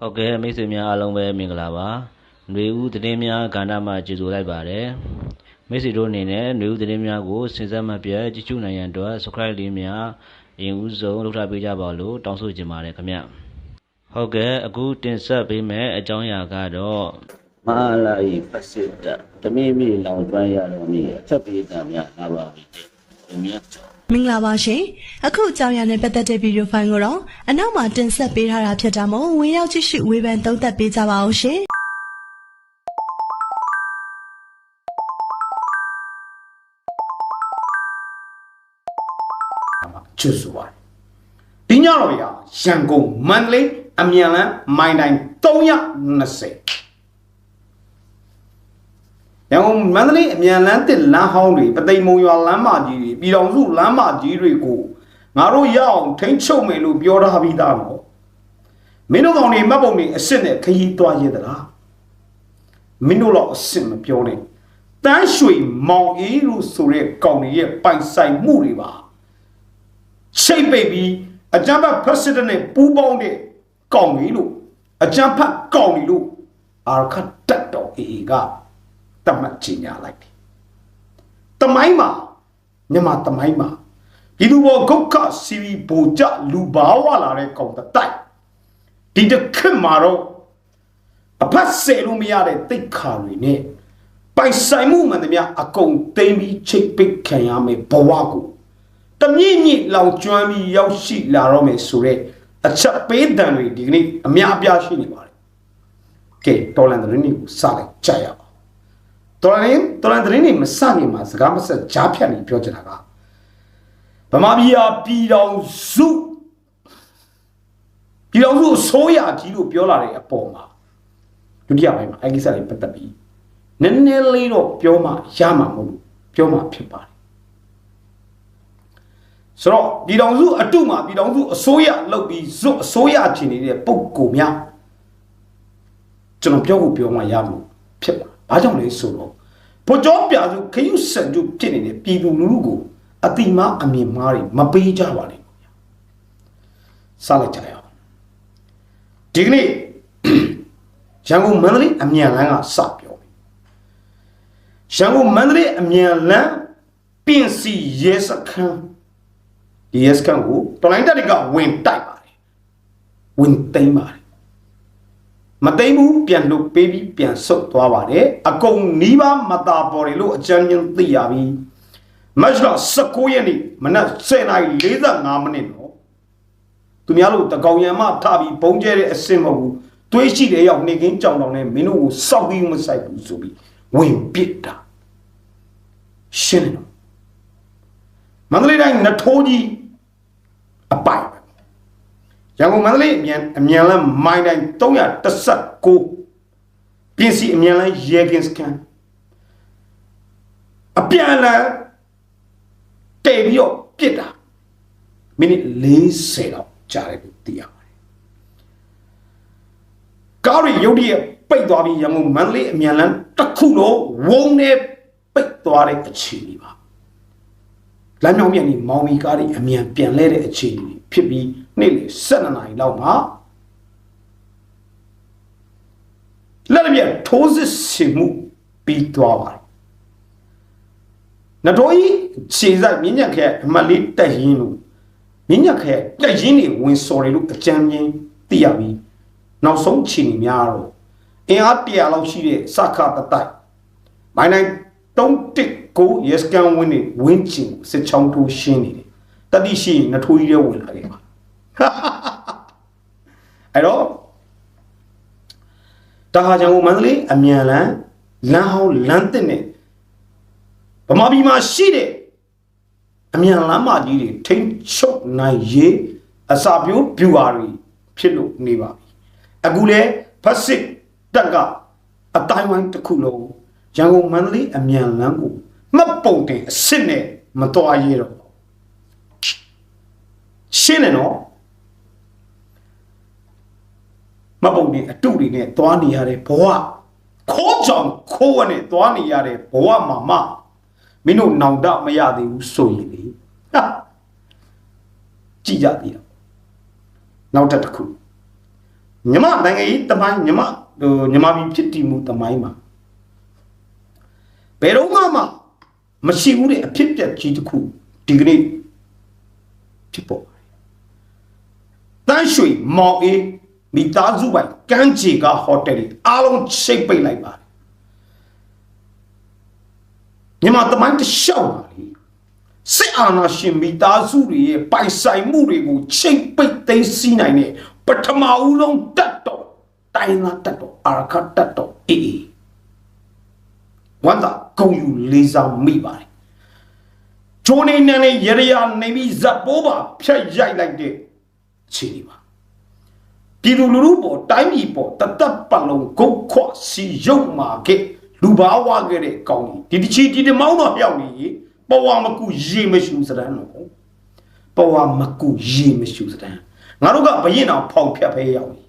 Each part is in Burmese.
ဟုတ်ကဲ့မိတ်ဆွေများအားလုံးပဲမင်္ဂလာပါຫນွေဦးသတင်းများကဏ္ဍမှာကြိုဆိုလိုက်ပါတယ်မိတ်ဆွေတို့အနေနဲ့ຫນွေဦးသတင်းများကိုစဉ်ဆက်မပြတ်ကြည့်ရှုနိုင်ရန်အတွက် subscribe လေးများအရင်ဦးဆုံးလုပ်ထားပေးကြပါလို့တောင်းဆိုချင်ပါတယ်ခင်ဗျဟုတ်ကဲ့အခုတင်ဆက်ပေးမယ့်အကြောင်းအရာကတော့မဟာလာဤပစစ်တတမင်းမီလောင်ကျွမ်းရတော်မူအချက်ပေးတာများလာပါပြီဒီမြတ် မင်္ဂလာပါရှင်အခုအကြောင်းအရာနဲ့ပတ်သက်တဲ့ဗီဒီယိုဖိုင်ကိုတော့အနောက်မှာတင်ဆက်ပေးထားတာဖြစ်တာမို့ဝင်ရောက်ကြည့်ရှုဝေဖန်သုံးသပ်ပေးကြပါအောင်ရှင်ချွတ်ဆိုပါတယ်ဒီညတော့ဗျာရန်ကုန်မန္တလေးအမြန်လန်းမိုင်တိုင်း320 ရန်ကုန်မန္တလေးအမြန်လန်းတစ်လမ်းဟောင်းတွေပသိမ်မုံရွာလမ်းမကြီးတွေပြည်တော်စုလမ်းမကြီးတွေကိုငါတို့ရအောင်ထိန်းချုပ်မယ်လို့ပြောထားပြီးသားနော်မင်းတို့ကောင်တွေမှတ်ပုံတွေအစ်စ်နဲ့ခရီးသွားရသလားမင်းတို့တော့အစ်စ်မပြောနဲ့တန်းရွှေမောင်အေးလို့ဆိုတဲ့ကောင်တွေရဲ့ပိုင်ဆိုင်မှုတွေပါရှိတ်ပိတ်ပြီးအကြမ်းဖက် president နဲ့ပူးပေါင်းတဲ့ကောင်ကြီးလို့အကြမ်းဖက်ကောင်ကြီးလို့အာခတ်တက်တော်အေအေက တတ်မှတ်ချင်ညာလိုက်တယ်။တမိုင်းမှာမြန်မာတမိုင်းမှာပြည်သူဘောဂုတ်ခစီဗီဘူကြလူဘာဝလာတဲ့ကောင်တတိုက်ဒီတစ်ခက်မှာတော့အဖတ်ဆယ်လို့မရတဲ့တိတ်ခါတွေနဲ့ပိုင်ဆိုင်မှုမှန်သမျှအကုန်သိမ်းပြီးချိတ်ပိတ်ခံရမယ်ဘဝကိုတမြင့်မြင့်လောင်ကျွမ်းပြီးရောက်ရှိလာတော့မယ်ဆိုတော့အချက်ပေးတံတွေဒီကနေ့အများအပြားရှိနေပါတယ်။ကဲတော်လန်သတင်းတွေကိုစလိုက်ကြရအောင်။ တော်လန်တော်လန်သတင်းတွေမစခင်မှာစကားမဆက်ကြားဖြတ်နေပြောချင်တာကဗမာပြည်ဟာပြည်တော်စုပြည်တော်စုအစိုးရကြီးလို့ပြောလာတဲ့အပေါ်မှာဒုတိယပိုင်းမှာအဲ့ဒီကိစ္စတွေပတ်သက်ပြီးနည်းနည်းလေးတော့ပြောမှရမှာမဟုတ်ဘူးပြောမှဖြစ်ပါတယ်ဆိုတော့ပြည်တော်စုအတုမှာပြည်တော်စုအစိုးရလုပ်ပြီးဇွတ်အစိုးရချင်နေတဲ့ပုံကိုများကျွန်တော်ပြောဖို့ပြောမှရမှာဖြစ်ပါ ဘာကြောင့်လဲဆိုတော့ဘုကြောပြစုခရုစံကျုဖြစ်နေတဲ့ပြည်သူလူထုကိုအတိမအမြင်မားတွေမပေးကြပါနဲ့ဗျာစလိုက်ကြရအောင်ဒီကနေ့ရန်ကုန်မန္တလေးအမြန်လမ်းကစပြောပြီရန်ကုန်မန္တလေးအမြန်လမ်းပြင်စီရဲစခန်းဒီ yes ကန်ကိုတော်လိုင်းတက်တွေကဝင်တိုက်ပါတယ်ဝင်သိမ်းပါတယ် မသိမ်းဘူးပြန်လုတ်ပေးပြီးပြန်ဆုတ်သွားပါတယ်အကုန်နီးပါးမတာပေါ်တယ်လို့အကြမ်းဉာဏ်သိရပြီမတ်လ19ရက်နေ့မနက်10:45မိနစ်တော့သူများလို့တကောင်ရံမထပြီးဘုံကျဲတဲ့အစင်မဟုတ်ဘူးတွေးရှိတဲ့ရောက်နေကင်းကြောင်တောင်နဲ့မင်းတို့ကိုစောက်ပြီးမဆိုင်ဘူးဆိုပြီးဝင်ပစ်တာရှင်းတယ်နော်မန္တလေးတိုင်းနထိုးကြီးအပိုင်ပဲ ရန်ကုန်မန္တလေးအမြန်အမြန်လမ်းမိုင်းတိုင်း319ပြင်စီအမြန်လမ်းရဲကင်းစကန်အပြန်လမ်းတည်ပြီးတော့ပြစ်တာမိနစ်40တော့ကြာတယ်လို့သိရပါတယ်ကားရီရုတ်တရက်ပိတ်သွားပြီးရန်ကုန်မန္တလေးအမြန်လမ်းတစ်ခုလုံးဝုန်းနဲ့ပိတ်သွားတဲ့အခြေအနေပါလမ်းကြောင်းပြန်ပြီးမောင်မီကားတွေအမြန်ပြန်လဲတဲ့အခြေအနေ ဖြစ်ပြီးနေ့လေ7နာရီလောက်မှာလက်ရပြထိုးစစ်ဆင်မှုပြီးသွားပါတယ်နတော်ကြီးခြေဆိုင်မြင်းညက်ခဲအမတ်လေးတက်ရင်းလို့မြင်းညက်ခဲတက်ရင်းတွေဝင်စော်တယ်လို့အကြမ်းမြင်သိရပြီးနောက်ဆုံးခြေနေများတော့အင်အား100လောက်ရှိတဲ့စခတတိုက်မိုင်းတိုင်း319 yes can win နေဝင်းချင်စစ်ချောင်းထိုးရှင်းနေတယ် တတိရှိရင်နှထိုးကြီးတွေဝင်လာခဲ့ပါအဲ့တော့တာဟာချံကိုမန္တလေးအမြန်လန်းလမ်းဟောင်းလမ်းတစ်နဲ့ဗမာပြည်မှာရှိတဲ့အမြန်လမ်းမကြီးတွေထိန်းချုပ်နိုင်ရေးအစာပြိုးပြူပါတွေဖြစ်လို့နေပါပြီအခုလဲဖက်စစ်တက်ကအတိုင်းဝိုင်းတစ်ခုလုံးရန်ကုန်မန္တလေးအမြန်လမ်းကိုမှတ်ပုံတင်အစ်စ်နဲ့မတော်ရတော့ဘူး ရှင်းတယ်နော်မှတ်ပုံတင်အတုတွေနဲ့သွားနေရတဲ့ဘဝခိုးကြောင်ခိုးဝနဲ့သွားနေရတဲ့ဘဝမှာမမင်းတို့နောင်တမရသေးဘူးဆိုရင်လေဟာကြည်ကြသေးတယ်နောက်တစ်တစ်ခုမြမနိုင်ငံရေးတမိုင်းမြမဟိုမြမပြည်ဖြစ်တည်မှုတမိုင်းမှာဘယ်တော့မှမရှိဘူးတဲ့အဖြစ်ပြက်ကြီးတစ်ခုဒီကနေ့ဖြစ်ပေါ် တန်းရွှေမောင်အေးမိသားစုပိုင်ကမ်းခြေကဟိုတယ်အားလုံးချိတ်ပိတ်လိုက်ပါတယ်မြန်မာတမိုင်းတစ်လျှောက်ပါလေစစ်အာဏာရှင်မိသားစုတွေရဲ့ပိုင်ဆိုင်မှုတွေကိုချိတ်ပိတ်သိမ်းဆည်းနိုင်တဲ့ပထမဦးဆုံးတက်တော့တိုင်းသားတက်တော့အာရခတ်တက်တော့အေးအေးဝမ်းသာဂုံယူလေးစားမိပါတယ်ဂျိုနေနန်နဲ့ရရနေပြီးဇက်ပိုးပါဖြတ်ရိုက်လိုက်တဲ့ အခြေအနေပါပြည်သူလူထုပေါ်တိုင်းပြည်ပေါ်တသက်ပတ်လုံးဂုတ်ခွစီရုပ်မာခဲ့လူဘာဝခဲ့တဲ့ကောင်းကြီးဒီတချီဒီတမောင်းတော့ရောက်နေပဝါမကူရေမရှိစတဲ့နော်ပဝါမကူရေမရှိစတဲ့ငါတို့ကဘရင်တော်ဖောက်ဖြတ်ဖဲရောက်ပြီ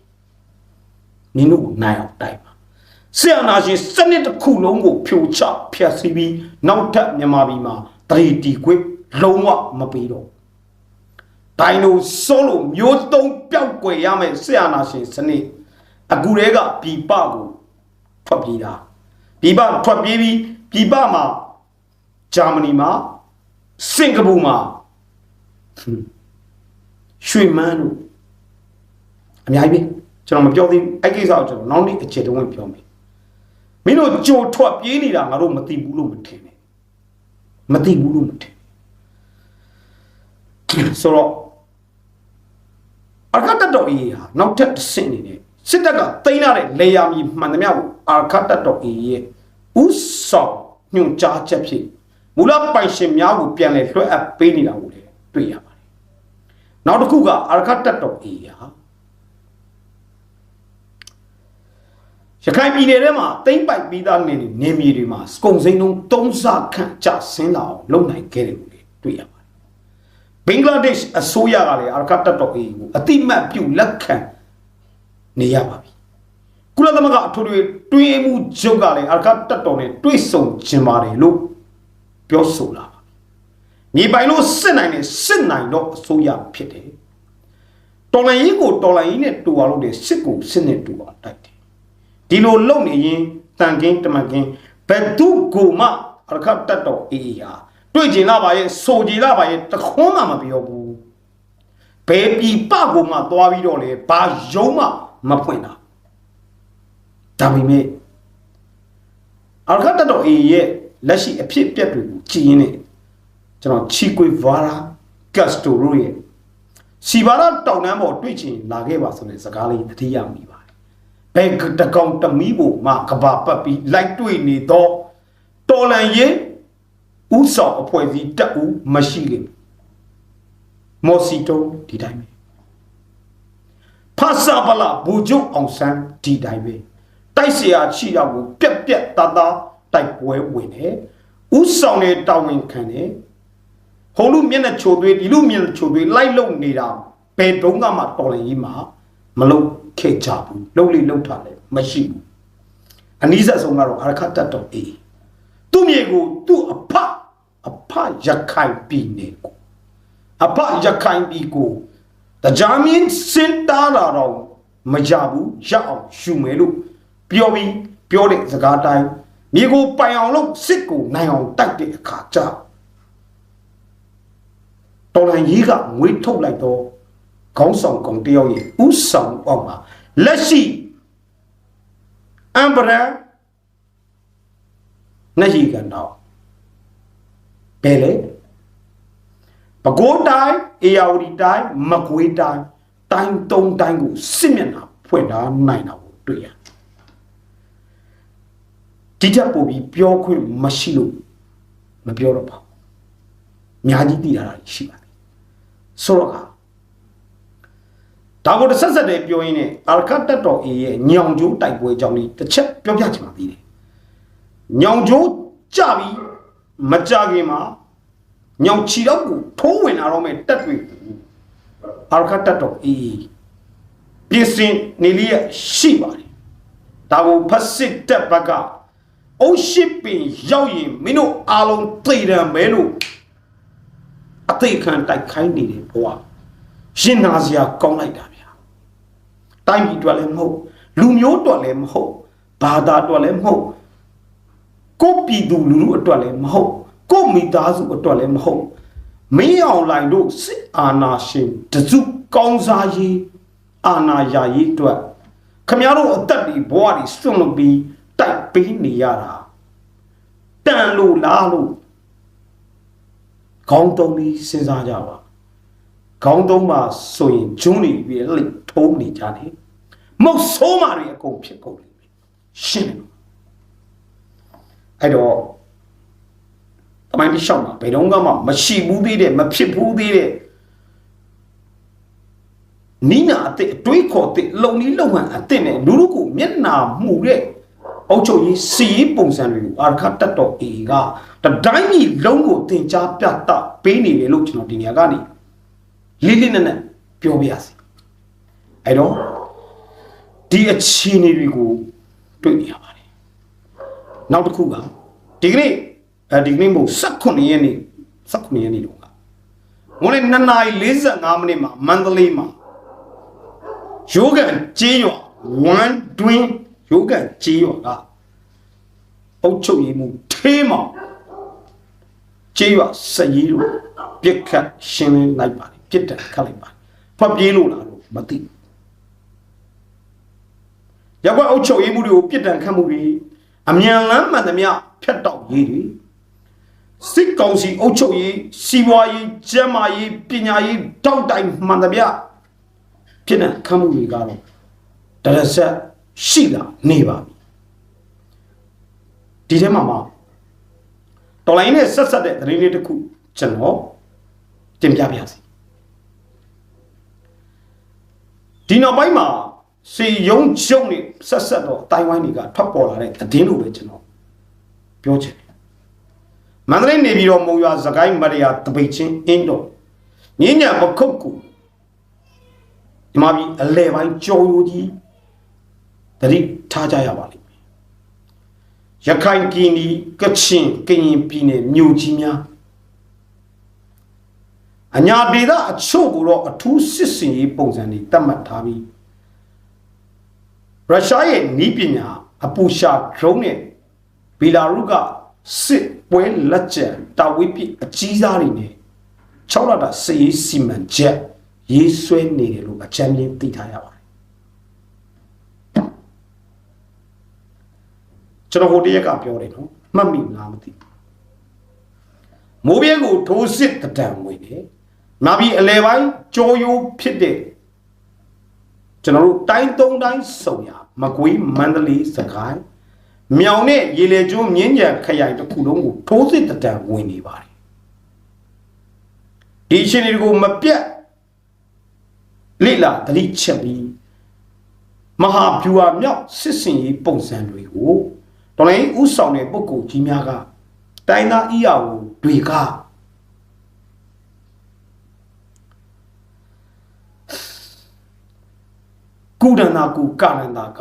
နင်တို့ကိုနိုင်အောင်တိုက်ပါဆရာနာရှင်စနစ်တစ်ခုလုံးကိုဖြိုချဖျက်ဆီးပြီးနောက်ထပ်မြန်မာပြည်မှာတရီတီခွေလုံးဝမပေးတော့ ဒိုင်နိုဆိုလိုမျိုးသုံးပျောက်ကွယ်ရမယ်ဆရာနာရှင်စနစ်အခုတည်းကပြည်ပကိုထွက်ပြေးတာပြည်ပထွက်ပြေးပြီးပြည်ပမှာဂျာမနီမှာစင်ကာပူမှာရွှေမန်းတို့အများကြီးပဲကျွန်တော်မပြောသေးဘူးအဲ့ကိစ္စကိုကျွန်တော်နောက်နေ့အခြေတုံးဝင်ပြောမယ်မင်းတို့ကြိုထွက်ပြေးနေတာငါတို့မသိဘူးလို့မထင်နဲ့မသိဘူးလို့မထင်ဆိုတော့ အာခတ်တော်အေးဟာနောက်ထပ်တစ်ဆင့်အနေနဲ့စစ်တပ်ကတိန်းလာတဲ့လေယာမီမှန်သမျှကိုအာခတ်တော်အေးရဲ့ဥဆောင်ညွှန်ကြားချက်ဖြစ်မူလပိုင်ရှင်များကိုပြန်လည်လွှဲအပ်ပေးနေတာကိုလည်းတွေ့ရပါတယ်နောက်တစ်ခုကအာခတ်တော်အေးဟာရခိုင်ပြည်နယ်ထဲမှာတိမ့်ပိုက်ပြီးသားနေနေမြေတွေမှာစကုံစိမ်းလုံးသုံးဆခန့်ကျဆင်းလာအောင်လုပ်နိုင်ခဲ့တယ်လို့လည်းတွေ့ရပါတယ် ဘင်္ဂလားဒေ့ရှ်အစိုးရကလည်းအာခတ်တော်အေးကိုအတိမတ်ပြုလက်ခံနေရပါပြီကုလသမဂ္ဂအထွေထွေတွင်းမှုချုပ်ကလည်းအာခတ်တော်နဲ့တွေ့ဆုံခြင်းပါတယ်လို့ပြောဆိုလာပါမြေပိုင်လို့စစ်နိုင်တယ်စစ်နိုင်တော့အစိုးရဖြစ်တယ်တော်လိုင်းကြီးကိုတော်လိုင်းကြီးနဲ့တူအောင်လုပ်တယ်စစ်ကိုစစ်နဲ့တူအောင်တိုက်တယ်ဒီလိုလုပ်နေရင်တန်ကင်းတမန်ကင်းဘယ်သူကိုမှအရခတ်တတ်တော်အေးဟာ တွေ့ကျင်လာပါရဲ့ဆိုကြည်လာပါရဲ့တခွန်းမှမပြောဘူးဘယ်ပြည်ပကိုမှသွားပြီးတော့လေဘာယုံမှမဖွင့်တာဒါပေမဲ့အရခတ်တတ်တော်အေးရဲ့လက်ရှိအဖြစ်အပျက်တွေကိုကြည်ရင်းနဲ့ကျွန်တော်ချီကွေဗာရာကတ်စတိုရိုရဲ့စီဘာရာတောင်တန်းပေါ်တွေ့ချင်လာခဲ့ပါဆိုတဲ့စကားလေးတတိယမိပါတယ်ဘယ်တကောင်တမီးကိုမှကဘာပတ်ပြီးလိုက်တွေ့နေတော့တော်လန်ရင် ဥဆောင်အဖွဲ့အစည်းတက်ဦးမရှိလိမ့်မော်စီတုံးဒီတိုင်းပဲဖာစာပလာဘူဂျုံအောင်ဆန်းဒီတိုင်းပဲတိုက်เสียချီတော့ကိုပြက်ပြက်သားသားတိုက်ပွဲဝင်တယ်ဥဆောင်နေတောင်းဝင်ခံတယ်ဟိုလူမျက်နှာချိုသွေးဒီလူမျက်နှာချိုသွေးလိုက်လုံနေတာဘယ်တုန်းကမှတော်လည်းကြီးမှာမလုံခဲ့ကြဘူးလှုပ်လိလှုပ်ထားတယ်မရှိဘူးအနည်းဆက်ဆုံးကတော့အာရခတ်တတ်တော်အေးသူ့မြေကိုသူ့အဖအဖ ရခိုင်ပြည်နယ်ကိုအဖရခိုင်ပြည်ကိုတကြမင်းစင်တာလာတော့မကြဘူးရအောင်ရှူမယ်လို့ပြောပြီးပြောတဲ့စကားတိုင်းမြေကိုပိုင်အောင်လို့စစ်ကိုနိုင်အောင်တိုက်တဲ့အခါကျတော်လန်ကြီးကငွေထုတ်လိုက်တော့ခေါင်းဆောင်ကောင်တယောက်ရဲ့ဥဆောင်အောက်မှာလက်ရှိအမ်ဘရာနဲ့ရီကန်တော့ ဘယ်လဲပကိုးတိုင်းအေယာဝတီတိုင်းမကွေးတိုင်းတိုင်းသုံးတိုင်းကိုစစ်မျက်နှာဖွင့်ထားနိုင်တာကိုတွေ့ရတယ်ဒီချက်ပို့ပြီးပြောခွင့်မရှိလို့မပြောတော့ပါဘူး။ညာကြီးတည်တာရှိပါတယ်။ဆိုတော့ကဒါကိုတစ်ဆက်ဆက်တည်းပြောရင်းနဲ့အာခတ်တက်တော်အေရဲ့ညောင်ကျိုးတိုက်ပွဲကြောင့်ဒီတစ်ချက်ပြောပြချင်ပါသေးတယ်။ညောင်ကျိုးကြပြီး မကြခင်မှာညောင်ချီတော့ကိုထိုးဝင်လာတော့မဲ့တက်တွေအာခတ်တက်တော်အေပြင်စင်နေလျက်ရှိပါတယ်။ဒါကိုဖက်စစ်တက်ဘက်ကအုတ်ရှိပင်ရောက်ရင်မင်းတို့အားလုံးသိတယ်မဲလို့အသိခံတိုက်ခိုင်းနေတယ်ဘဝရှင်းနာစရာကောင်းလိုက်တာဗျာတိုင်းပြည်အတွက်လည်းမဟုတ်လူမျိုးအတွက်လည်းမဟုတ်ဘာသာအတွက်လည်းမဟုတ် ကိုယ့်ပြည်သူလူထုအတွက်လည်းမဟုတ်ကိုယ့်မိသားစုအတွက်လည်းမဟုတ်မင်းအောင်လိုင်တို့စစ်အာဏာရှင်တစုကောင်းစားရေးအာဏာရရေးအတွက်ခမရတို့အသက်တွေဘဝတွေစွန့်လွတ်ပြီးတိုက်ပေးနေရတာတန်လို့လားလို့ခေါင်းတုံးပြီးစဉ်းစားကြပါခေါင်းတုံးမှာဆိုရင်ဂျွန်းနေပြီးလိတ်ထုံးနေကြတယ်မုတ်ဆိုးမာတွေအကုန်ဖြစ်ကုန်လိမ့်မယ်ရှင်းတယ် အဲ့တော့တမိုင်းတိရှောက်မှာဘယ်တော့မှမရှိဘူးသေးတဲ့မဖြစ်ဘူးသေးတဲ့နိနာအစ်အတွေးခေါ်တဲ့လုံနီးလုံဟန်အစ်နဲ့လူလူကိုမျက်နာမှုတဲ့အုတ်ချုပ်ရေးစီရေးပုံစံတွေကိုအာခတ်တတ်တော်အေကတတိုင်းပြည်လုံးကိုသင်ကြားပြသပေးနေတယ်လို့ကျွန်တော်ဒီနေရာကနေလေးလေးနက်နက်ပြောပြရစီအဲ့တော့ဒီအခြေအနေတွေကိုတွေ့နေရပါတယ် နောက်တစ်ခုကဒီကနေ့အဲဒီကနေ့မို့18ရက်နေ့18ရက်နေ့တော့ကမွန်းလေး2နာရီ45မိနစ်မှာမန္တလေးမှာယောဂန်ကျေးရွာ1 twin ယောဂန်ကျေးရွာကအုတ်ချုပ်ရည်မှုထေးမောင်ကျေးရွာစရီးတို့ပြစ်ခတ်ရှင်းလင်းလိုက်ပါတယ်ပြစ်တက်ခတ်လိုက်ပါတယ်ဖတ်ပြေးလို့လားလို့မသိရက်ကွက်အုတ်ချုပ်ရည်မှုတွေကိုပြစ်ဒဏ်ခတ်မှုတွေ အမြန်လန်းမှန်သမျှဖြတ်တောက်ရေးတွေစစ်ကောင်စီအုပ်ချုပ်ရေးစီးပွားရေးကျန်းမာရေးပညာရေးတောက်တိုင်မှန်သမျှဖြစ်တဲ့ခမှုတွေကတော့တရဆက်ရှိလာနေပါပြီဒီထဲမှာမှာတော်လိုင်းနဲ့ဆက်ဆက်တဲ့သတင်းလေးတစ်ခုကျွန်တော်တင်ပြပါရစီဒီနောက်ပိုင်းမှာ စီယုံကျုံနေဆက်ဆက်တော့တိုင်ဝမ်တွေကထွက်ပေါ်လာတဲ့သတင်းလိုပဲကျွန်တော်ပြောချင်တယ်မန္တလေးနေပြည်တော်မုံရွာစကိုင်းမရယာတပိတ်ချင်းအင်းတော်ညဉ့်ညံပခုတ်ကူဒီမှာပြီးအလဲပိုင်းကြော်ရိုးကြီးတတိထားကြရပါလိမ့်မယ်ရခိုင်ပြည်နယ်ကချင်ကရင်ပြည်နယ်မြို့ကြီးများအညာဒေသအချို့ကိုတော့အထူးစစ်စင်ရေးပုံစံတွေတတ်မှတ်ထားပြီး ရုရှားရဲ့နီးပညာအပူရှာဒရုန်းနဲ့ဘီလာရုကစစ်ပွဲလက်ကျန်တာဝေးပြအကြီးစားတွေနဲ့6လတာစည်ရေးစီမံချက်ရေးဆွဲနေတယ်လို့အချမ်းပြင်းသိထားရပါတယ်ကျွန်တော်ဟိုတရက်ကပြောတယ်နော်မှတ်မိလားမသိမိုးပြဲကိုထိုးစစ်တံဝင်တယ်နာပြီးအလဲပိုင်းကြောရိုးဖြစ်တဲ့ ကျွန်တော်တို့တိုင်းသုံးတိုင်းစုံရမကွေးမန္တလေးစကိုင်းမြောင်နဲ့ရေလေကျွန်းမြင်းကြံခရိုင်တစ်ခုလုံးကိုထိုးစစ်တံဝင်နေပါတယ်ဒီရှင်တွေကိုမပြတ်လိလာတတိချက်ပြီးမဟာဗျူဟာမြောက်စစ်စင်ရေးပုံစံတွေကိုတော်လိုင်းဥဆောင်တဲ့ပုဂ္ဂိုလ်ကြီးများကတိုင်းသားအီယာကိုတွေက ကုဒနာကုကနန္တာက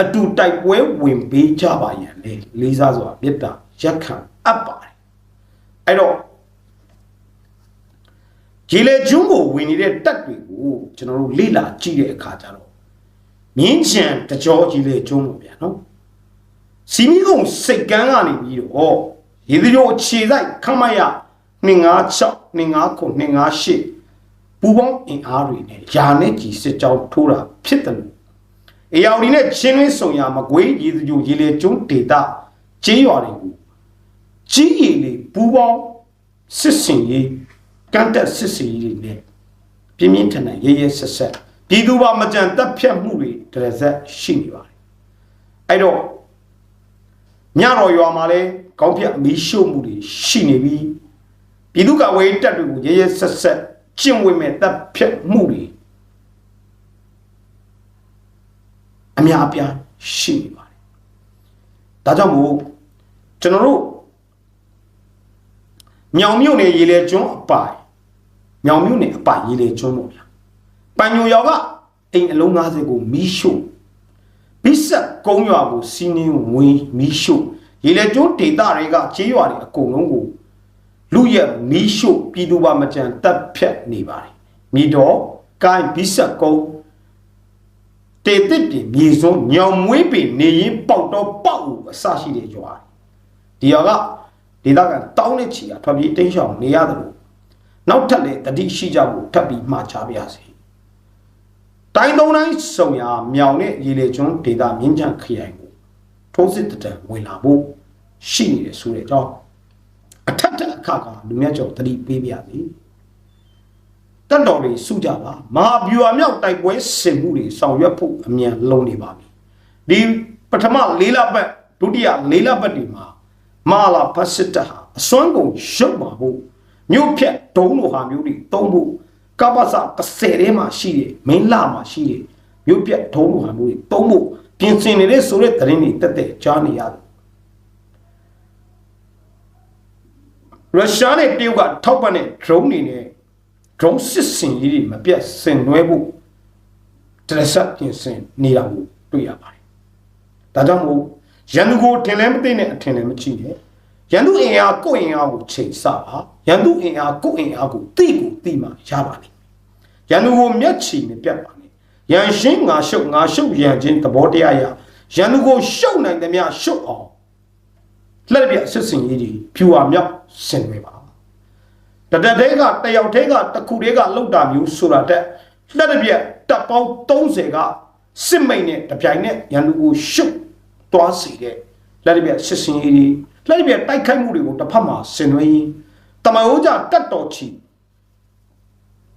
အတူတိုက်ပွဲဝင်ပေးကြပါရန်လေလေးစားစွာမေတ္တာရက်ခံအပ်ပါတယ်အဲ့တော့ဂျီလေကျွန်းကိုဝင်နေတဲ့တက်တွေကိုကျွန်တော်တို့လေ့လာကြည့်တဲ့အခါကျတော့မြင်းချံတကြောဂျီလေကျွန်းပေါ့ဗျာနော်စီမီကုံစိတ်ကန်းကနေပြီးတော့ရေဒီယိုအခြေဆိုင်ခမရ256 259 258 ပူပေါင်းအင်အားတွေနဲ့ယာနဲ့ကြီးစစ်ကြောင်းထိုးတာဖြစ်တယ်လို့အေယော်ဒီနဲ့ချင်းရင်းဆုံရမကွေးရေဒီယိုရေလေကျွန်းဒေတာကျေးရွာတွေကိုကြီးရည်လေးပူပေါင်းစစ်စင်ရေးကန့်တက်စစ်စီတွေနဲ့ပြင်းပြင်းထန်ထန်ရဲရဲဆက်ဆက်ပြည်သူပါမကြံတက်ဖြတ်မှုတွေတရဇက်ရှိနေပါတယ်အဲ့တော့ညတော်ရွာမှာလဲကောင်းဖြတ်မီးရှို့မှုတွေရှိနေပြီးပြည်သူကဝေးတက်တွေကိုရဲရဲဆက်ဆက် ကျင့်ဝတ်မဲ့တက်ဖြတ်မှုတွေအများအပြားရှိနေပါတယ်ဒါကြောင့်မို့ကျွန်တော်တို့မြောင်မြုပ်နယ်ရေလေကျွန်းအပိုင်မြောင်မြုပ်နယ်အပိုင်ရေလေကျွန်းပေါ့ဗျာပန်ညိုရောက်ကအိမ်အလုံး90ကိုမီးရှို့ဘိဆက်ကုန်းရွာကိုစီးနှင်းဝင်မီးရှို့ရေလေကျွန်းဒေသတွေကကျေးရွာတွေအကုန်လုံးကို လူရက်မီးရှို့ပြည်သူပါမကြံတပ်ဖြတ်နေပါတယ်မိတော့ကိုင်းဘိဆက်ကုန်းတေတစ်ပြင်မြေစွန်းညောင်မွေးပင်နေရင်ပေါက်တော့ပေါက်ဦးအစရှိတဲ့ရွာဒီရွာကဒေသခံတောင်းနဲ့ချီတာထွက်ပြေးတိမ်းရှောင်နေရတယ်လို့နောက်ထပ်လည်းတတိရှိကြဖို့ထပ်ပြီးမှာချပါရစေတိုင်းသုံးတိုင်းစုံရာမြောင်နဲ့ရေလေကျွန်းဒေသမြင်းချံခရိုင်ကိုထိုးစစ်တံဝင်လာဖို့ရှိနေတယ်ဆိုတဲ့အကြောင်းအထက်ထက်အ ခါကလူမြတ်ကျော်တတိပေးပြရစီတက်တော်တွေစုကြပါမဟာဗျူဟာမြောက်တိုက်ပွဲဆင်မှုတွေဆောင်ရွက်ဖို့အမြန်လုံးနေပါပြီဒီပထမ၄လပတ်ဒုတိယ၄လပတ်တွေမှာမာလာဖတ်စစ်တပ်ဟာအစွမ်းကုန်ရုပ်ပါဖို့မြို့ဖြတ်ဒုံးလိုဟာမျိုးတွေတုံးဖို့ကပ္ပစ30ထဲမှာရှိတယ်မင်းလာမှာရှိတယ်မြို့ပြတ်ဒုံးလိုဟာမျိုးတွေတုံးဖို့ပြင်ဆင်နေတဲ့ဆိုတဲ့သတင်းတွေတက်တက်ကြားနေရတယ် ရုရှားနဲ့တရုတ်ကထောက်ပံ့တဲ့ drone တွေနဲ့ drone စစ်စင်ကြီးတွေမပြတ်ဆင်နွှဲဖို့တရဆက်ပြင်ဆင်နေတာကိုတွေ့ရပါတယ်။ဒါကြောင့်မို့ရန်သူကိုထင်လည်းမသိနဲ့အထင်လည်းမကြည့်နဲ့ရန်သူအင်အားကိုယ့်အင်အားကိုချိန်ဆပါရန်သူအင်အားကိုယ့်အင်အားကိုသိကိုသိမှရပါလိမ့်မယ်။ရန်သူကိုမျက်ချီနဲ့ပြတ်ပါနဲ့။ရန်ရှင်းငါရှုပ်ငါရှုပ်ရန်ချင်းသဘောတရားရရန်သူကိုရှုပ်နိုင်သမျှရှုပ်အောင်လက်ပြစစ်စင်ကြီးကြီးဖြူဟာမြောက် ဆင်နွှဲပါတတတဲကတယောက်တဲကတစ်ခုတဲကလောက်တာမျိုးဆိုတာတက်လက်တစ်ပြက်တပ်ပေါင်း30ကစစ်မိန်နဲ့တပြိုင်နဲ့ရန်သူကိုရှုပ်သွားစေတဲ့လက်တစ်ပြက်စစ်စင်ကြီးလက်တစ်ပြက်တိုက်ခိုက်မှုတွေကိုတစ်ဖက်မှာဆင်နွှဲရင်းတမန်ဦးကြတက်တော်ချီ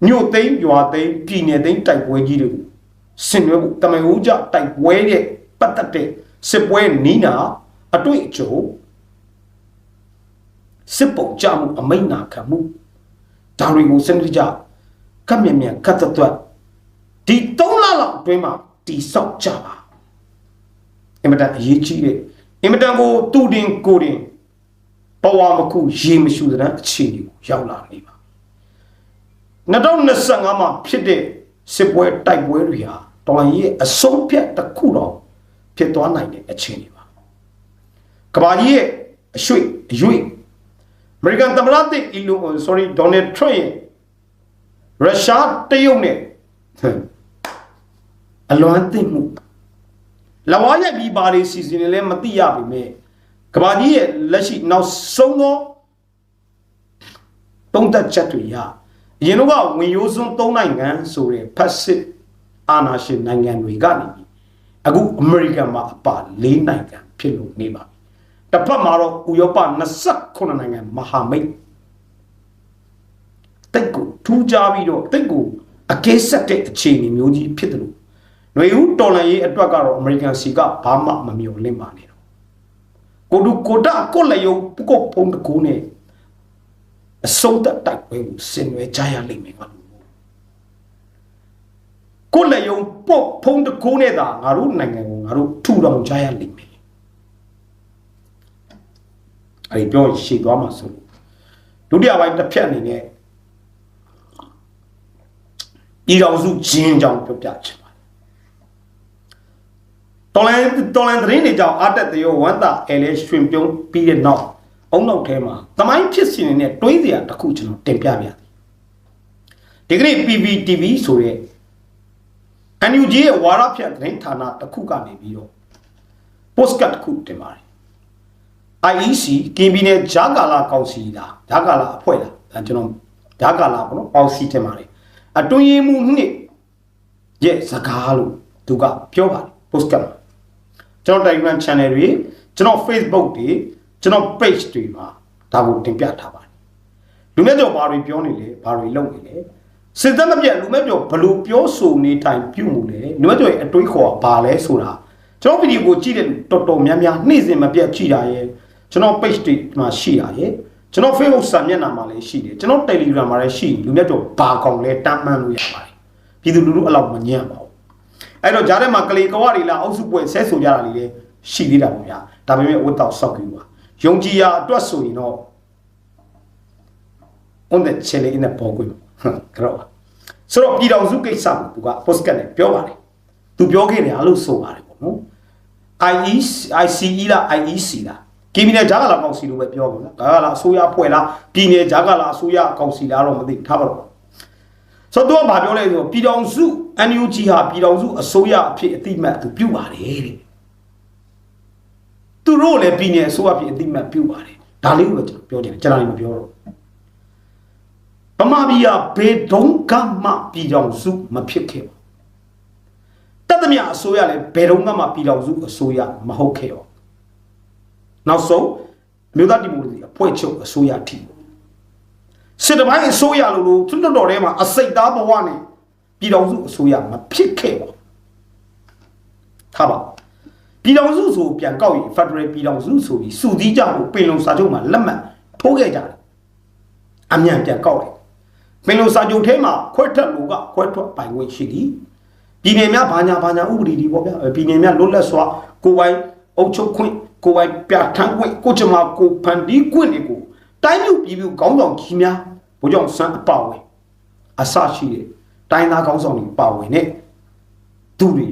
မြို့သိမ်းရွာသိမ်းပြည်နယ်သိမ်းတိုက်ပွဲကြီးတွေကိုဆင်နွှဲဖို့တမန်ဦးကြတိုက်ပွဲတဲ့ပတ်သက်တဲ့စစ်ပွဲနီးနာအတွေ့အကြုံ စစ်ပုံကြမှုအမိန့်နာခံမှုဒါတွေကိုစနစ်ကြကပ်မြမြန်ကတ်သက်သွက်ဒီ3လလောက်အတွင်းမှာတိဆောက်ကြပါအင်မတန်အရေးကြီးတဲ့အင်မတန်ကိုတူတင်ကိုတင်ဘဝမခုရေမရှူတဲ့အခြေအနေကိုရောက်လာနေပါ2025မှာဖြစ်တဲ့စစ်ပွဲတိုက်ပွဲတွေဟာတော်လိုင်းရဲ့အဆုံးဖြတ်တစ်ခုတော့ဖြစ်သွားနိုင်တဲ့အခြေအနေပါကဘာကြီးရဲ့အရွှေ့အရွေ့ American သမ္မတသစ် Elon sorry Donald Trump ရဲ့ရုရှားတရုတ်နဲ့အလွန်သိမှုလဝါရိုက်ပြီးပါရီစီစဉ်လည်းမသိရပါပဲကဘာကြီးရဲ့လက်ရှိနောက်ဆုံးသောတုံးသက်ချက်တွေရအရင်တော့ဝင်ရိုးစွန်းသုံးနိုင်ငံဆိုတဲ့ဖက်စစ်အာဏာရှင်နိုင်ငံတွေကနေပြီးအခုအမေရိကန်မှာအပါ၄နိုင်ငံဖြစ်လို့နေပါ တစ်ဖက်မှာတော့ဥရောပ28နိုင်ငံမဟာမိတ်တိတ်ကိုထူးခြားပြီးတော့တိတ်ကိုအကဲဆက်တဲ့အခြေအနေမျိုးကြီးဖြစ်တယ်လို့ຫນွေဦးတော်လန်ရေးအတွက်ကတော့အမေရိကန်စီကဘာမှမမျှော်လင့်ပါနဲ့တော့ကိုဒူကိုတာကိုလျုံပကိုပုံတကူနဲ့အဆုံးသက်တိုက်ပွဲကိုဆင်နွှဲကြရလိမ့်မယ်ကကိုလျုံပုတ်ဖုံးတကူနဲ့သာငါတို့နိုင်ငံကိုငါတို့ထူထောင်ကြရလိမ့်မယ် အဲ့ဒီပြောရင်ရှေ့သွားမှာဆိုဒုတိယပိုင်းတစ်ဖြတ်အနေနဲ့ဤတော်စုဂျင်းကြောင့်ပြောပြချင်ပါတယ်တော်လန်တော်လန်သတင်းတွေကြောင့်အတက်တရောဝမ်တာအဲလဲရွှင်ပြုံးပြီးတဲ့နောက်အုံနောက်ထဲမှာသမိုင်းဖြစ်စီနေတဲ့တွေးစရာတစ်ခုကျွန်တော်တင်ပြပြသည်ဒီကနေ့ PPTV ဆိုတဲ့ NUG ရဲ့ဝါရဖြတ်သတင်းဌာနတစ်ခုကနေပြီးတော့ postcard တစ်ခုတင်ပါတယ် IEC ကင်ဘီနယ်ဂျာကာလာကောင်စီလားဂျာကာလာအဖွဲ့လားဒါကျွန်တော်ဂျာကာလာပေါ့နော်ပေါစီတင်ပါတယ်အတွင်းရေးမှုနှစ်ရဲ့စကားလို့သူကပြောပါတယ် post ကကျွန်တော် Telegram channel တွေကျွန်တော် Facebook တွေကျွန်တော် page တွေမှာဒါကိုတင်ပြထားပါတယ်လူမဲ့ကျော်ဘာတွေပြောနေလဲဘာတွေလုပ်နေလဲစစ်သက်မပြတ်လူမဲ့ကျော်ဘလို့ပြောဆိုနေတိုင်ပြုမှုလဲလူမဲ့ကျော်ရဲ့အတွေးခေါ်ဘာလဲဆိုတာကျွန်တော်ဗီဒီယိုကိုကြည့်တဲ့တော်တော်များများနေ့စဉ်မပြတ်ကြည့်တာရဲ့ ကျွန်တော် page တွေမှာရှိတာရဲ့ကျွန်တော် Facebook စာမျက်နှာမှာလည်းရှိတယ်ကျွန်တော် Telegram မှာလည်းရှိလူမြတ်တော့ဘာကောင်လဲတမ်းမှန်းလို့ရပါတယ်ပြည်သူလူထုအဲ့လောက်မညံ့ပါဘူးအဲ့တော့ဂျားထဲမှာကလေးကဝတွေလာအုပ်စုပွဲဆဲဆိုကြတာလေးလည်းရှိသေးတာပေါ့ဗျာဒါပေမဲ့ဝတ်တော့စောက်ကြည့်ပါယုံကြည်ရာအတွက်ဆိုရင်တော့ on the chile in the ပေါ်ကွကြောဆိုတော့ပြည်တော်စုကိစ္စကိုသူက post ကနဲ့ပြောပါတယ်သူပြောခဲ့တယ်အဲ့လိုဆိုပါတယ်ပေါ့နော် IEC ICE လား IEC လား ကီမီနယ်ဂျာကလာကောင်စီလို့ပဲပြောပါမယ်ဒါကလာအစိုးရဖွဲ့လားပြည်နယ်ဂျာကလာအစိုးရကောင်စီလားတော့မသိထားပါတော့ဆိုတော့ဘာပြောလဲဆိုပြည်တော်စု NUG ဟာပြည်တော်စုအစိုးရအဖြစ်အတိမတ်သူပြုပါတယ်တဲ့သူတို့လည်းပြည်နယ်အစိုးရဖြစ်အတိမတ်ပြုပါတယ်ဒါလေးကိုကျွန်တော်ပြောတယ်ကျွန်တော်လည်းမပြောတော့ဗမာပြည်ကဘေဒုံကမှပြည်တော်စုမဖြစ်ခဲ့ပါတတ်သမျှအစိုးရလည်းဘေဒုံကမှပြည်တော်စုအစိုးရမဟုတ်ခဲ့ပါ နောက်ဆုံးမြို့သားဒီမိုကရေစီအဖွဲ့ချုပ်အစိုးရထိစစ်တပိုင်းအစိုးရလို့လို့သူတော်တော်ထဲမှာအစိတ်သားဘဝနဲ့ပြည်တော်စုအစိုးရမဖြစ်ခဲ့ပါထားပါပြည်တော်စုဆိုပြန်ကောက်ရင် Federal ပြည်တော်စုဆိုပြီးစုစည်းကြဖို့ပင်လုံစာချုပ်မှာလက်မှတ်ထိုးခဲ့ကြတယ်အမြန်ပြန်ကောက်တယ်ပင်လုံစာချုပ်ထဲမှာခွဲထွက်လို့ကခွဲထွက်ပိုင်ခွင့်ရှိသည်ပြည်နယ်များဘာညာဘာညာဥပဒေဒီပေါ့ဗျာပြည်နယ်များလွတ်လပ်စွာကိုယ်ပိုင်အုပ်ချုပ်ခွင့် ကိုယ်ပိုင်ပြဋ္ဌာန်းခွင့်ကိုကျမကိုဖန်တီးခွင့်တွေကိုတိုင်းမြို့ပြည်ပြည်ခေါင်းဆောင်ကြီးများဘိုးကြောင့်စံအပါဝင်အစရှိတဲ့တိုင်းသားခေါင်းဆောင်တွေပါဝင်တဲ့သူတွေ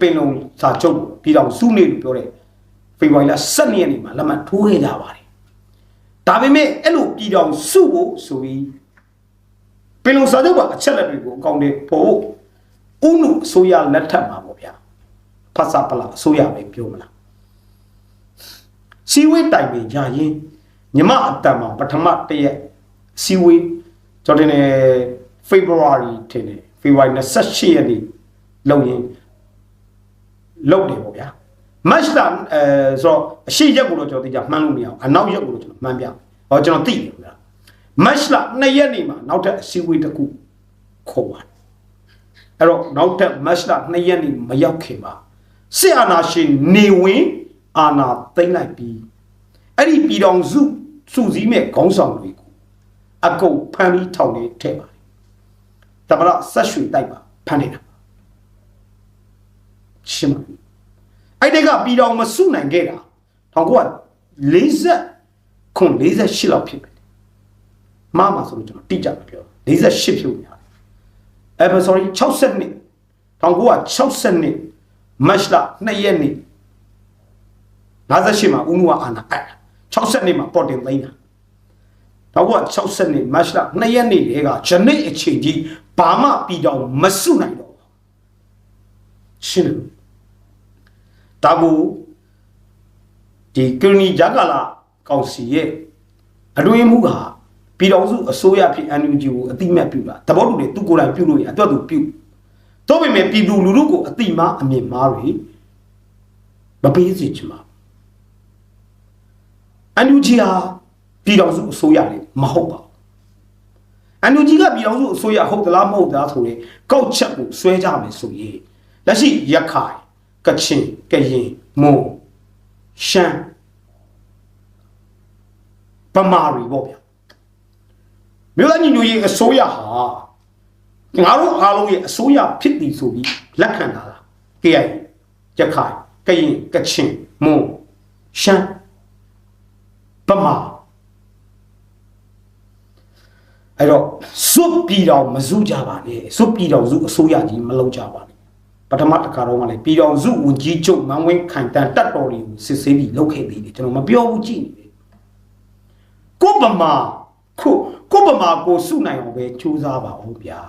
ပင်လုံစာချုပ်ပြည်တော်စုနေလို့ပြောတဲ့ဖေဖော်ဝါရီလ12ရက်နေ့မှာလက်မှတ်ထိုးခဲ့ကြပါတယ်ဒါပေမဲ့အဲ့လိုပြည်တော်စုကိုဆိုပြီးပင်လုံစာချုပ်ကအချက်လက်တွေကိုအကောင့်တွေပို့ဥနုအစိုးရလက်ထက်မှာပေါ့ဗျာဖတ်စာပလာအစိုးရပဲပြောမလား စီဝေးတိုင်ပင်ကြရင်မြမအတန်မှာပထမတရက်စီဝေးကျွန်တော်တင်နေ February ထင်တယ် February 28ရက်နေ့လုံရင်လုံတယ်ပေါ့ဗျာ match တာအဲဆိုတော့အရှိရက်ကိုတော့ကျွန်တော်သိကြမှန်းလို့မရအောင်အနောက်ရက်ကိုတော့ကျွန်တော်မှန်းပြဟောကျွန်တော်သိတယ်ဗျာ match လာ2ရက်နေ့မှာနောက်ထပ်အစည်းအဝေးတစ်ခုခေါ်ပါတယ်အဲ့တော့နောက်ထပ် match လာ2ရက်နေ့မရောက်ခင်ပါစစ်အာဏာရှင်နေဝင် အာဏာသိမ်းလိုက်ပြီးအဲ့ဒီပြည်တော်စုစုစည်းမဲ့ခေါင်းဆောင်တွေကိုအကုန်ဖမ်းပြီးထောင်နေထည့်ပါတယ်တမရဆက်ရွှေတိုက်ပါဖမ်းနေတာရှင်းပါအဲ့ဒီကပြည်တော်မစုနိုင်ခဲ့တာ1940ခွန်48လောက်ဖြစ်ပဲမှားမှာဆိုလို့ကျွန်တော်တိကျမပြော48ဖြုတ်များတယ်အဲ sorry 60နှစ်1960နှစ်မတ်လ2ရက်နေ့ 58မှာဦးနုကအာနာအဲ့60နှစ်မှာပေါ်တင်သိမ်းတာ1960နှစ်မတ်လ2ရက်နေ့တည်းကဂျနိအချိန်ကြီးဘာမှပြည်တော်မစုနိုင်တော့ရှင်းတယ်ဒါကိုဒီကရဏီဂျာကာလာကောင်စီရဲ့အတွင်းမှုကပြည်တော်စုအစိုးရဖြစ် NUG ကိုအတိမတ်ပြုတာတဘောတူတွေသူကိုယ်တိုင်ပြုလို့ရအတွက်သူပြုတော့ပေမဲ့ပြည်သူလူထုကိုအတိမအမြင်မားတွေမပေးစီချင်ပါ NUG ဟာပြည်တော်စုအစိုးရလေမဟုတ်ပါဘူး NUG ကပြည်တော်စုအစိုးရဟုတ်သလားမဟုတ်သလားဆိုရင်ကောက်ချက်ကိုဆွဲကြမယ်ဆိုရင်လက်ရှိရခိုင်ကချင်ကရင်မွန်ရှမ်းပမာရီပေါ့ဗျာမြို့သားညီညွတ်ရေးအစိုးရဟာငါတို့အားလုံးရဲ့အစိုးရဖြစ်တည်ဆိုပြီးလက်ခံလာတာ KI ရခိုင်ကရင်ကချင်မွန်ရှမ်း ပမာအဲ့တော့စွတ်ပြည်တော်မစုကြပါနဲ့စွတ်ပြည်တော်စုအစိုးရကြီးမလုပ်ကြပါနဲ့ပထမတစ်ခါတော့ကလည်းပြည်တော်စုဝန်ကြီးချုပ်မန်ဝင်းခိုင်တန်တက်တော်တွေကိုစစ်ဆေးပြီးလုပ်ခဲ့သေးတယ်ကျွန်တော်မပြောဘူးကြည့်နေတယ်ကိုပမာခုကိုပမာကိုစုနိုင်အောင်ပဲစူးစမ်းပါအောင်ဗျာ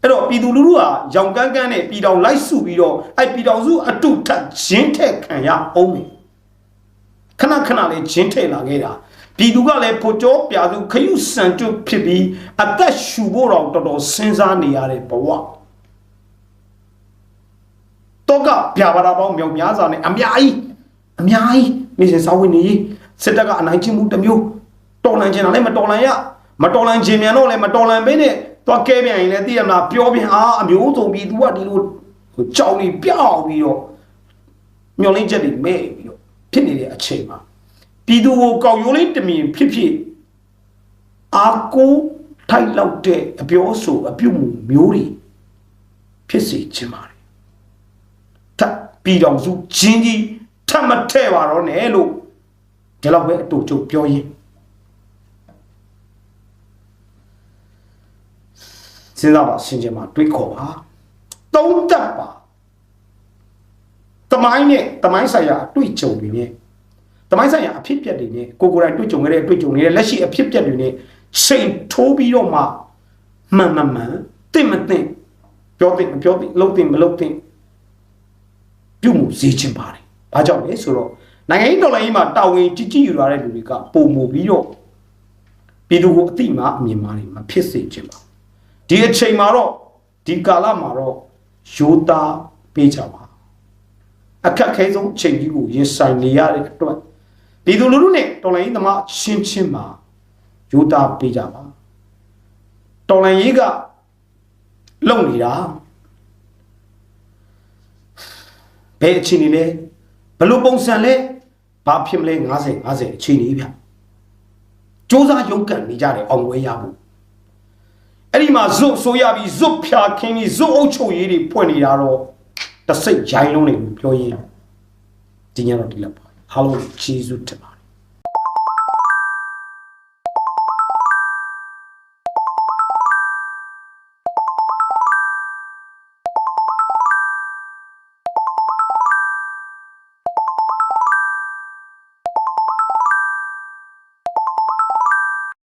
အဲ့တော့ပြည်သူလူထုဟာရောင်ကန်းကန်းနဲ့ပြည်တော်လိုက်စုပြီးတော့အဲ့ပြည်တော်စုအတုထက်ဂျင်းထက်ခံရအောင်မယ် ခဏခဏလေးဂျင်းထည့်လာခဲ့တာပြည်သူကလည်းဖို့ကြောပြသူခရုစံကျွတ်ဖြစ်ပြီးအသက်ရှူဖို့တော့တော်တော်စဉ်းစားနေရတဲ့ဘဝတော့ကပြပါတာပေါင်းမြောင်များစွာနဲ့အများကြီးအများကြီးနေစဉ်စာဝင်နေစစ်တပ်ကအနိုင်ကျင့်မှုတစ်မျိုးတော်လန်ကျင်တာလည်းမတော်လန်ရမတော်လန်ခြင်းမြန်တော့လည်းမတော်လန်ဘဲနဲ့တော့ကဲပြန်ရင်လည်းသိရမလားပြောပြန်အားအမျိုးစုံပြီးသူကဒီလိုကြောင်နေပြောက်ပြီးတော့မျောလင်းချက်တွေမဲ့ပြီးတော့ ဖြစ်နေတဲ့အချိန်မှာပြည်သူကိုကောက်ရိုးလေးတမင်ဖြစ်ဖြစ်အာကိုထိုက်လောက်တဲ့အပြောဆိုအပြုတ်မှုမျိုးတွေဖြစ်စေချင်ပါတယ်ထပ်ပြည်တော်စုချင်းကြီးထပ်မထဲ့ပါတော့နဲ့လို့ဒီလောက်ပဲအတူချုပ်ပြောရင်းစဉ်းစားပါဆင်ခြင်ပါတွေးခေါ်ပါသုံးသက်ပါတ မိုင်းနဲ့တမိုင်းဆိုင်ရာအတွေ့အကြုံတွေနဲ့တမိုင်းဆိုင်ရာအဖြစ်အပျက်တွေနဲ့ကိုကိုယ်တိုင်တွေ့ကြုံခဲ့တဲ့အတွေ့အကြုံတွေနဲ့လက်ရှိအဖြစ်အပျက်တွေနဲ့ချိန်ထိုးပြီးတော့မှမှန်မှန်မှန်တင့်မတင့်ပြောသိမပြောသိလှုပ်သိမလှုပ်သိပြုမှုစေချင်ပါတယ်ဘာကြောင့်လဲဆိုတော့နိုင်ငံရေးတော်လှန်ရေးမှာတာဝန်ကြီးကြီးယူရတဲ့လူတွေကပုံမူပြီးတော့ပြည်သူကိုအတိမအမြင်မာနေမှာဖြစ်စေချင်ပါဒီအချိန်မှာတော့ဒီကာလမှာတော့ရိုးသားပေးကြပါ အခက်ခဲဆုံးအချိန်ကြီးကိုရင်ဆိုင်နေရတဲ့အတွက်ပြည်သူလူထုနဲ့တော်လှန်ရေးသမားချင်းချင်းမှာရိုးသားပေးကြပါတော်လှန်ရေးကလုံနေတာဘယ်အချိန်နေလဲဘယ်လိုပုံစံလဲဘာဖြစ်မလဲ90 50အချိန်ကြီးဗျစ조사ရုန်းကန်နေကြတယ်အောင်ပွဲရဖို့အဲ့ဒီမှာဇွတ်ဆိုရပြီးဇွတ်ဖြာခင်းပြီးဇွတ်အုပ်ချုပ်ရေးတွေဖွင့်နေတာတော့ တစ်စိတ်ရိုင်းလုံးနေလို့ပြောရင်ဒီညတော့ဒီလောက်ပါအားလုံးကျေးဇူးတင်ပါတယ်